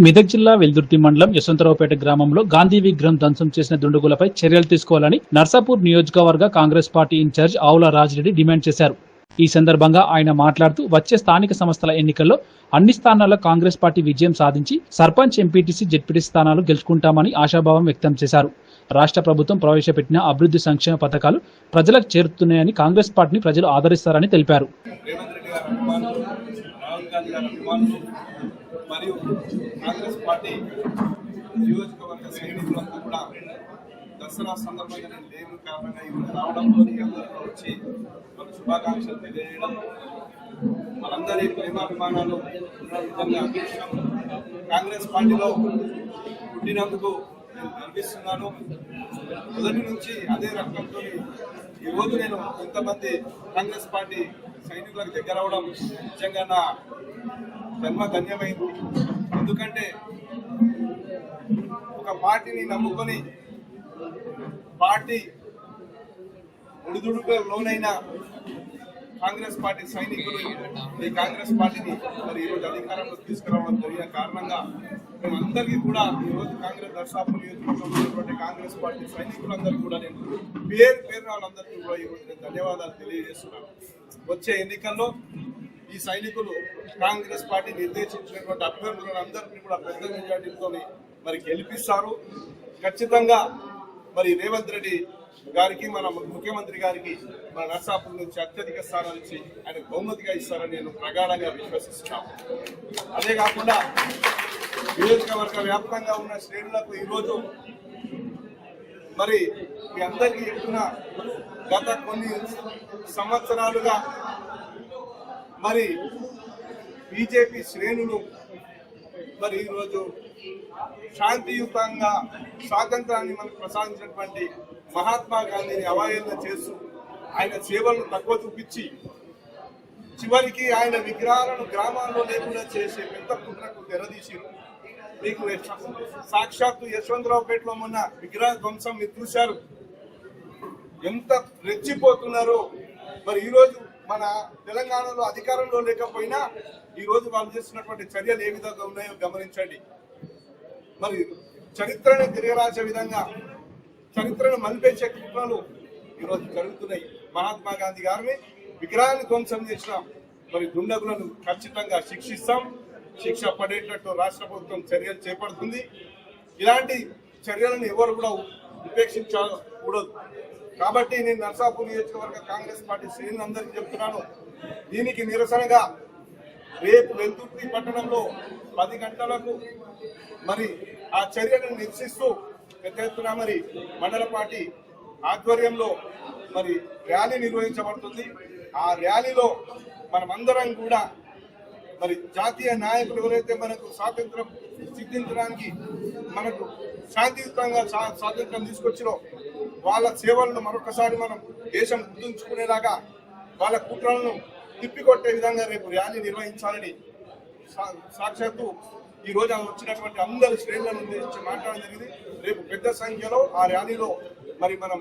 మెదక్ జిల్లా వెల్దుర్తి మండలం యశవంతరావుపేట గ్రామంలో గాంధీ విగ్రహం ధ్వంసం చేసిన దుండగులపై చర్యలు తీసుకోవాలని నర్సాపూర్ నియోజకవర్గ కాంగ్రెస్ పార్టీ ఇన్ఛార్జ్ ఆవుల రాజిరెడ్డి డిమాండ్ చేశారు. ఈ సందర్భంగా ఆయన మాట్లాడుతూ వచ్చే స్థానిక సంస్థల ఎన్నికల్లో అన్ని స్థానాల్లో కాంగ్రెస్ పార్టీ విజయం సాధించి సర్పంచ్ ఎంపీటీసీ జెడ్పీటీసీ స్థానాలు గెలుచుకుంటామని ఆశాభావం వ్యక్తం చేశారు. రాష్ట్ర ప్రభుత్వం ప్రవేశపెట్టిన అభివృద్ధి సంక్షేమ పథకాలు ప్రజలకు చేరుతున్నాయని కాంగ్రెస్ పార్టీని ప్రజలు ఆదరిస్తారని తెలిపారు. మరియు కాంగ్రెస్ పార్టీ నియోజకవర్గ సైనికులంతా కూడా దసరా సందర్భంగా నేను లేని కారణంగా ఇవి రావడంతో అందరూ వచ్చి మన శుభాకాంక్షలు తెలియజేయడం మనందరి ప్రేమాభిమానాలు నిజంగా కాంగ్రెస్ పార్టీలో పుట్టినందుకు నేను గర్విస్తున్నాను. మొదటి నుంచి అదే రక్తంతో ఈరోజు నేను ఇంతమంది కాంగ్రెస్ పార్టీ సైనికులకు దగ్గర అవడం నిజంగా నా జన్మ ధన్యమైంది. ఎందుకంటే ఒక పార్టీని నమ్ముకొని పార్టీ ఉడిదుడుకు లోనైన కాంగ్రెస్ పార్టీ సైనికులు ఈ కాంగ్రెస్ పార్టీని మరి ఈరోజు అధికారంలో తీసుకురావడం జరిగిన కారణంగా మేమందరికీ కూడా ఈరోజు కాంగ్రెస్ దర్శాపు నియోజకవర్గంలో కాంగ్రెస్ పార్టీ సైనికులందరికీ కూడా నేను పేరు పేరు వాళ్ళందరికీ కూడా ఈరోజు నేను ధన్యవాదాలు తెలియజేస్తున్నాను. వచ్చే ఎన్నికల్లో ఈ సైనికులు కాంగ్రెస్ పార్టీ నిర్దేశించినటువంటి అభ్యర్థులను అందరినీ కూడా పెద్ద మెజార్టీతో మరి గెలిపిస్తారు. ఖచ్చితంగా మరి రేవంత్ రెడ్డి గారికి మన ముఖ్యమంత్రి గారికి మన నర్సాపూర్ నుంచి అత్యధిక స్థానాలు ఇచ్చి ఆయన బహుమతిగా ఇస్తారని నేను ప్రగాఢంగా విశ్వసిస్తున్నాను. అదే కాకుండా నియోజకవర్గ వ్యాప్తంగా ఉన్న శ్రేణులకు ఈరోజు మరి మీ అందరికీ చెప్తున్న గత కొన్ని సంవత్సరాలుగా మరి బీజేపీ శ్రేణులు మరి ఈరోజు శాంతియుతంగా స్వాతంత్రాన్ని మనకు ప్రసాదించినటువంటి మహాత్మా గాంధీని అవహేళన చేస్తూ ఆయన సేవలను తక్కువ చూపించి చివరికి ఆయన విగ్రహాలను గ్రామాల్లో లేకుండా చేసే పెద్ద కుట్రకు తెరదీసిరు మీకు యశ- సాక్షాత్తు యశ్వంతరావుపేటలో మొన్న విగ్రహ ధ్వంసం మీరు చూశారు. ఎంత రెచ్చిపోతున్నారో. మరి ఈరోజు మన తెలంగాణలో అధికారంలో లేకపోయినా ఈ రోజు వాళ్ళు చేస్తున్నటువంటి చర్యలు ఏ విధంగా ఉన్నాయో గమనించండి. మరి చరిత్రను తిరగరాసే విధంగా చరిత్రను మలిపేసే కుట్రలు ఈరోజు జరుగుతున్నాయి. మహాత్మా గాంధీ గారిని విగ్రహాన్ని ధ్వంసం చేసిన మరి దుండగులను ఖచ్చితంగా శిక్షిస్తాం. శిక్ష పడేటట్టు రాష్ట్ర ప్రభుత్వం చర్యలు చేపడుతుంది. ఇలాంటి చర్యలను ఎవరు కూడా ఉపేక్షించకూడదు. కాబట్టి నేను నర్సాపూర్ నియోజకవర్గ కాంగ్రెస్ పార్టీ శ్రేణులందరికీ చెప్తున్నాను. దీనికి నిరసనగా రేపు వెల్దుర్తి పట్టణంలో పది గంటలకు మరి ఆ చర్యలను నిరసిస్తూ పెద్ద ఎత్తున మరి మండల పార్టీ ఆధ్వర్యంలో మరి ర్యాలీ నిర్వహించబడుతుంది. ఆ ర్యాలీలో మనమందరం కూడా మరి జాతీయ నాయకులు ఎవరైతే మనకు స్వాతంత్రం సిద్ధించడానికి మనకు శాంతియుతంగా స్వాతంత్రం తీసుకొచ్చినో వాళ్ళ సేవలను మరొకసారి మనం దేశం గుర్తుంచుకునేలాగా వాళ్ళ కుట్రలను తిప్పికొట్టే విధంగా రేపు ర్యాలీ నిర్వహించాలని సా- సాక్షాత్తు ఈ రోజు వచ్చినటువంటి అందరి శ్రేణులను ఉద్దేశించి మాట్లాడడం జరిగింది. రేపు పెద్ద సంఖ్యలో ఆ ర్యాలీలో మరి మనం